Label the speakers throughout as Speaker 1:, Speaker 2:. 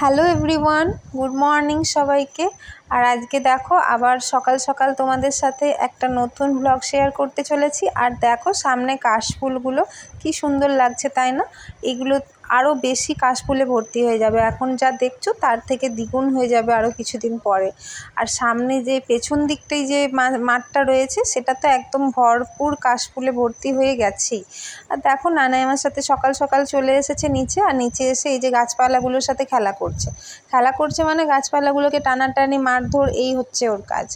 Speaker 1: Hello everyone good morning সবাইকে। আর আজকে দেখো, আবার সকাল সকাল তোমাদের সাথে একটা নতুন ব্লগ শেয়ার করতে চলেছি। আর দেখো, সামনে কাশফুলগুলো কি সুন্দর লাগছে, তাই না? এগুলো আরও বেশি কাশফুলে ভর্তি হয়ে যাবে। এখন যা দেখছ, তার থেকে দ্বিগুণ হয়ে যাবে আরও কিছুদিন পরে। আর সামনে যে পেছন দিকটাই যে মাঠটা রয়েছে, সেটা তো একদম ভরপুর কাশফুলে ভর্তি হয়ে গেছেই। আর দেখো নানাই আমার সাথে সকাল সকাল চলে এসেছে নিচে, আর নিচে এসে এই যে গাছপালাগুলোর সাথে খেলা করছে। খেলা করছে মানে গাছপালাগুলোকে টানাটানি, মারধর, এই হচ্ছে ওর কাজ।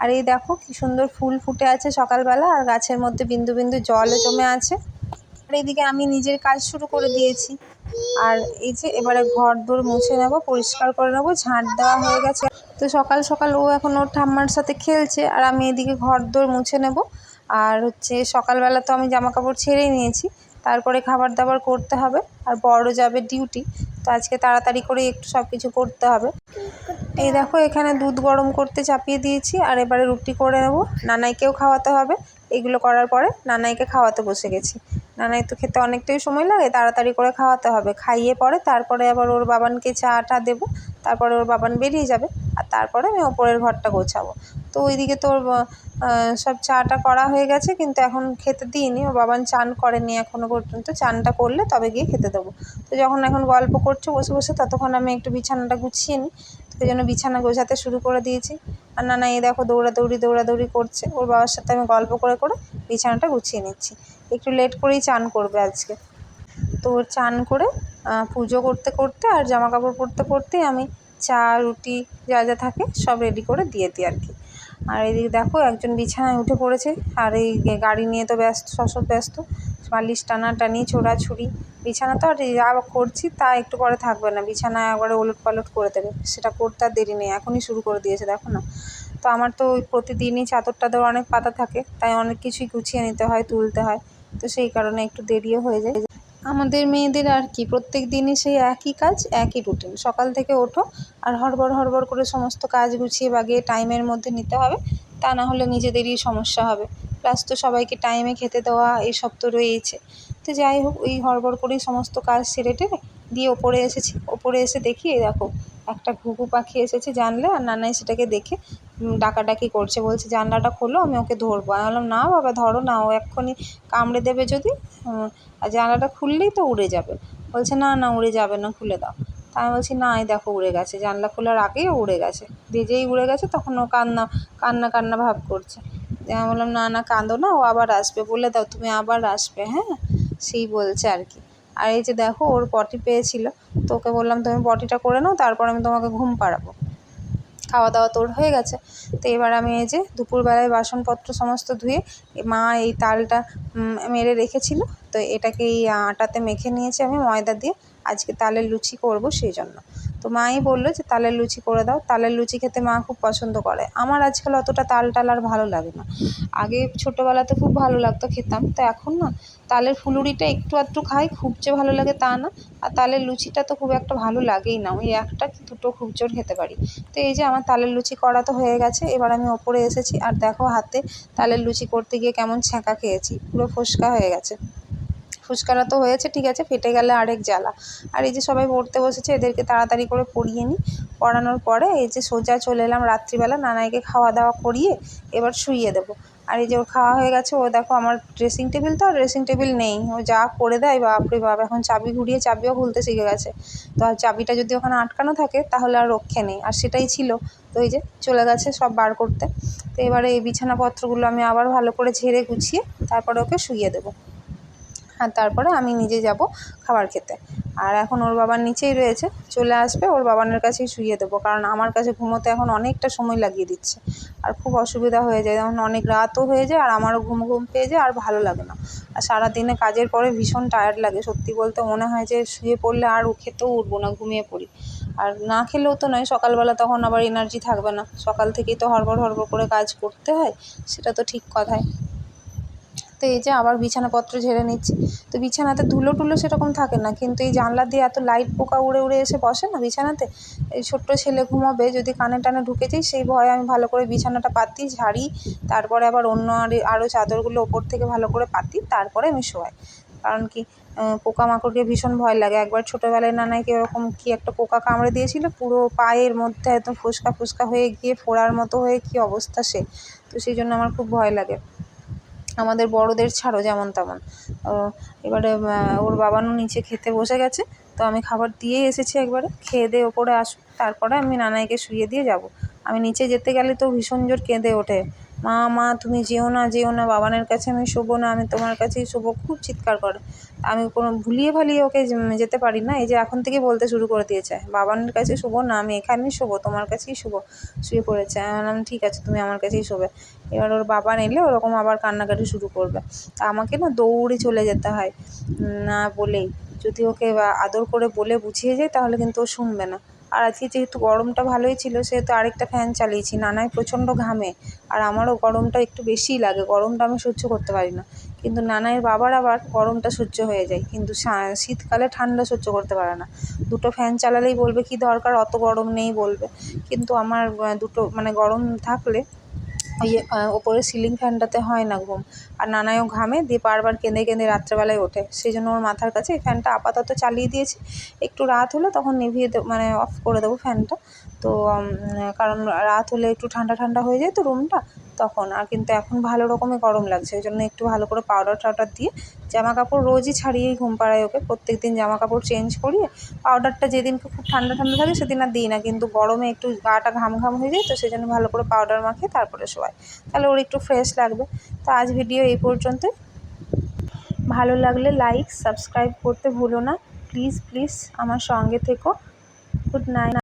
Speaker 1: আর এই দেখো, কি সুন্দর ফুল ফুটে আছে সকালবেলা, আর গাছের মধ্যে বিন্দু বিন্দু জলও জমে আছে। আর এদিকে আমি নিজের কাজ শুরু করে দিয়েছি। আর এই যে এবারে ঘর দোর মুছে নেব, পরিষ্কার করে নেব, ঝাঁট দেওয়া হয়ে গেছে। তো সকাল সকাল ও এখন ওর ঠাম্মার সাথে খেলছে, আর আমি এদিকে ঘর দোর মুছে নেব। আর হচ্ছে সকালবেলা তো আমি জামা কাপড় ছেড়েই নিয়েছি, তারপরে খাবার দাবার করতে হবে, আর বড় যাবে ডিউটি, তো আজকে তাড়াতাড়ি করে একটু সব কিছু করতে হবে। এই দেখো, এখানে দুধ গরম করতে চাপিয়ে দিয়েছি, আর এবারে রুটি করে নেব। নানাইকেও খাওয়াতে হবে, এগুলো করার পরে নানাইকে খাওয়াতে বসে গেছি। নানাই তো খেতে অনেকটাই সময় লাগে, তাড়াতাড়ি করে খাওয়াতে হবে। খাইয়ে পরে তারপরে আবার ওর বাবানকে চা টা দেবো, তারপরে ওর বাবান বেরিয়ে যাবে, আর তারপরে আমি ওপরের ঘরটা গোছাবো। তো ওইদিকে তো ওর সব চাটা করা হয়ে গেছে, কিন্তু এখন খেতে দিইনি। ওর বাবান চান করেনি এখনও পর্যন্ত। চানটা করলে তবে গিয়ে খেতে দেবো। তো যখন এখন গল্প করছে বসে বসে, ততক্ষণ আমি একটু বিছানাটা গুছিয়ে নিই। তো ওই জন্য বিছানা গোছাতে শুরু করে দিয়েছি। আর নানা এই দেখো দৌড়াদৌড়ি দৌড়াদৌড়ি করছে। ওর বাবার সাথে আমি গল্প করে করে বিছানাটা গুছিয়ে নিচ্ছি। একটু লেট করেই চান করবে আজকে। তো চান করে পুজো করতে করতে আর জামা কাপড় পরতে পরতেই আমি চা, রুটি যা যা থাকে সব রেডি করে দিয়ে দিই আর কি। আর এদিকে দেখো একজন বিছানায় উঠে পড়েছে, আর এই গাড়ি নিয়ে তো ব্যস্ত সব ব্যস্ত। বালিশ টানাটানি, ছোড়াছুড়ি। বিছানা তো আর যা করছি তা একটু পরে থাকবে না বিছানা একবারে ওলট পালট করে দেবে। সেটা করতে আর দেরি নেই, এখনই শুরু করে দিয়েছে, দেখো না। তো আমার তো প্রতিদিনই চাদর টাদর অনেক পাতা থাকে, তাই অনেক কিছুই গুছিয়ে নিতে হয়, তুলতে হয়। তো সেই কারণে একটু দেরিও হয়ে যায়। আমাদের মেয়েদের আর কি, প্রত্যেক দিনই সেই একই কাজ, একই রুটিন সকাল থেকে ওঠো আর হড়বড় হড়বড় করে সমস্ত কাজ গুছিয়ে বাগিয়ে টাইমের মধ্যে নিতে হবে। তা না হলে নিজেদেরই সমস্যা হবে। প্লাস তো সবাইকে টাইমে খেতে দেওয়া এইসব তো রয়েইছে। তো যাই হোক, ওই হড়বড় করেই সমস্ত কাজ সেরে টেরে দিয়ে ওপরে এসেছি। ওপরে এসে দেখি দেখো একটা ঘুঘু পাখি এসেছে জানলে, আর নানাই সেটাকে দেখে ডাকাডাকি করছে, বলছে, জানলাটা খোলো, আমি ওকে ধরবো। আমি বললাম না বাবা, ধরো না, ও এক্ষুনি কামড়ে দেবে যদি আর জানলাটা খুললেই তো উড়ে যাবে। বলছে, না না, উড়ে যাবে না, খুলে দাও। তা আমি বলছি, না, এই দেখো, উড়ে গেছে। জানলা খোলার আগেই উড়ে গেছে। দিয়ে উড়ে গেছে, তখন ও কান্না কান্না কান্না ভাব করছে। আমি বললাম, না না, কাঁদো না, ও আবার আসবে। বলে, দাও, তুমি আবার আসবে। হ্যাঁ সেই বলছে আর কি। আর এই যে দেখো, ওর পটি পেয়েছিল। তো ওকে বললাম, তুমি পটিটা করে নাও, তারপর আমি তোমাকে ঘুম পাড়াবো। খাওয়া দাওয়া তোর হয়ে গেছে। তো এবার আমি এই যে দুপুরবেলায় বাসনপত্র সমস্ত ধুয়ে মা এই তালটা মেরে রেখেছিল। তো এটাকে এই আটাতে মেখে নিয়েছি আমি ময়দা দিয়ে। আজকে তালের লুচি করব সেই জন্য। তো মাই বলল যে তালের লুচি করে দাও, তালের লুচি খেতে মা খুব পছন্দ করে। আমার আজকাল অতটা তাল টাল আর ভালো লাগে না। আগে ছোটোবেলাতে খুব ভালো লাগতো খেতাম, তো এখন না তালের ফুলুরিটা একটু আধটু খাই, খুব যে ভালো লাগে তা না। আর তালের লুচিটা তো খুব একটা ভালো লাগেই না, ওই একটা কি দুটো খুব জোর খেতে পারি। তো এই যে আমার তালের লুচি করা তো হয়ে গেছে, এবার আমি ওপরে এসেছি। আর দেখো হাতে তালের লুচি করতে গিয়ে কেমন ছ্যাঁকা খেয়েছি, পুরো ফোসকা হয়ে গেছে। ফুচকাটা তো হয়েছে, ঠিক আছে, ফেটে গেলে আরেক জ্বালা। আর এই যে সবাই পড়তে বসেছে, এদেরকে তাড়াতাড়ি করে পড়িয়ে নিই পড়ানোর পরে এই যে সোজা চলে এলাম রাত্রিবেলা, নানাইকে খাওয়া দাওয়া করিয়ে এবার শুইয়ে দেবো। আর এই যে ওর খাওয়া হয়ে গেছে, ও দেখো আমার ড্রেসিং টেবিল তো, আর ড্রেসিং টেবিল নেই। ও যা করে দেয়, বাপরে বাপ, এখন চাবি ঘুরিয়ে চাবিও খুলতে শিখে গেছে। তো আর চাবিটা যদি ওখানে আটকানো থাকে, তাহলে আর রক্ষে নেই। আর সেটাই ছিল। তো এই যে চলে গেছে সব বার করতে। তো এবারে এই বিছানাপত্রগুলো আমি আবার ভালো করে ঝেড়ে গুছিয়ে, তারপরে ওকে শুইয়ে দেবো। আর তারপরে আমি নিজে যাব খাবার খেতে। আর এখন ওর বাবার নিচেই রয়েছে, চলে আসবে, ওর বাবানের কাছেই শুইয়ে দেবো, কারণ আমার কাছে ঘুমোতে এখন অনেকটা সময় লাগিয়ে দিচ্ছে। আর খুব অসুবিধা হয়ে যায়, যেমন অনেক রাতও হয়ে যায় আর আমারও ঘুম ঘুম পেয়ে যায় আর ভালো লাগে না। আর সারাদিনে কাজের পরে ভীষণ টায়ার্ড লাগে, সত্যি বলতে মনে হয় যে শুয়ে পড়লে আর খেতেও উঠবো না, ঘুমিয়ে পড়ি। আর না খেলেও তো নয়, সকালবেলা তখন আবার এনার্জি থাকবে না, সকাল থেকেই তো হড়বড় হড়বড় করে কাজ করতে হয়, সেটা তো ঠিক কথাই। তো এই যে আবার বিছানাপত্র ঝেড়ে নিচ্ছি। তো বিছানাতে ধুলো টুলো সেরকম থাকে না, কিন্তু এই জানলা দিয়ে এত লাইট পোকা উড়ে উড়ে এসে বসে না বিছানাতে? এই ছোট্ট ছেলে ঘুমাবে, যদি কানে টানে ঢুকে যাই, সেই ভয়ে আমি ভালো করে বিছানাটা পাতি, ঝাড়ি, তারপরে আবার অন্য আর আরও চাদরগুলো ওপর থেকে ভালো করে পাতি, তারপরে আমি শোয়াই। কারণ কি পোকামাকড়কে ভীষণ ভয় লাগে। একবার ছোটোবেলায় নানাইকে ওরকম কী একটা পোকা কামড়ে দিয়েছিলো, পুরো পায়ের মধ্যে একদম ফোস্কা ফোস্কা হয়ে গিয়ে ফোড়ার মতো হয়ে কী অবস্থা সে? তো সেই জন্য আমার খুব ভয় লাগে। আমাদের বড়দের ছাড়ো যেমন তেমন। এবারে ওর বাবানও নিচে খেতে বসে গেছে, তো আমি খাবার দিয়ে এসেছি একবারে, খেয়ে দিয়ে ওপরে আসুক, তারপরে আমি নানাইকে শুইয়ে দিয়ে যাব। আমি নিচে যেতে গেলে তো ভীষণ জোর কেঁদে ওঠে। মা মা, তুমি যেও না যেও না, বাবানের কাছে আমি শোবো না, আমি তোমার কাছেই শোবো, খুব চিৎকার করে। আমি কোনো ভুলিয়ে ভালিয়ে ওকে যেতে পারি না, এই যে এখন থেকে বলতে শুরু করে দিয়েছে, বাবানের কাছে শোবো না, আমি এখানেই শোবো, তোমার কাছেই শোবো, শুয়ে পড়েছে। আমি ঠিক আছে, তুমি আমার কাছেই শোবে। এবার ওর বাবা এলে ওরকম আবার কান্নাকাটি শুরু করবে। তা আমাকে না দৌড়ে চলে যেতে হয়। না বলেই। যদি ওকে আদর করে বলে বুঝিয়ে যাই তাহলে কিন্তু ও শুনবে না। আর আজকে যেহেতু গরমটা ভালোই ছিল, সেহেতু আরেকটা ফ্যান চালিয়েছি নানাই প্রচণ্ড ঘামে। আর আমারও গরমটা একটু বেশিই লাগে, গরমটা আমি সহ্য করতে পারি না। কিন্তু নানাইয়ের বাবার আবার গরমটা সহ্য হয়ে যায়, কিন্তু শীতকালে ঠান্ডা সহ্য করতে পারে না। দুটো ফ্যান চালালেই বলবে, কি দরকার, অত গরম নেই, বলবে। কিন্তু আমার দুটো মানে গরম থাকলে ওই ওপরে সিলিং ফ্যানটাতে হয় না ঘুম। আর নানায়ও ঘামে, দিয়ে বারবার কেঁদে কেঁদে রাত্রেবেলায় ওঠে। সেই জন্য ওর মাথার কাছে এই ফ্যানটা আপাতত চালিয়ে দিয়েছি। একটু রাত হলে তখন নিভিয়ে মানে অফ করে দেবো ফ্যানটা তো কারণ রাত হলে একটু ঠান্ডা ঠান্ডা হয়ে যায় তো রুমটা তখন। আর কিন্তু এখন ভালো রকমই গরম লাগছে, ওই জন্য একটু ভালো করে পাউডার টাউডার দিয়ে জামা কাপড় রোজই ছাড়িয়েই ঘুম পাড়াই ওকে। প্রত্যেক দিন জামা কাপড় চেঞ্জ করিয়ে পাউডারটা যেদিনকে খুব ঠান্ডা ঠান্ডা থাকে সেদিন আর দিই না। কিন্তু গরমে একটু গাটা ঘাম ঘাম হয়ে যায় তো সেই জন্য ভালো করে পাউডার মাখিয়ে তারপরে শোয়াই। তাহলে ওর একটু ফ্রেশ লাগবে। তো আজ ভিডিও এই পর্যন্তই। ভালো লাগলে লাইক সাবস্ক্রাইব করতে ভুলো না। প্লিজ প্লিজ আমার সঙ্গে থেকো। Good night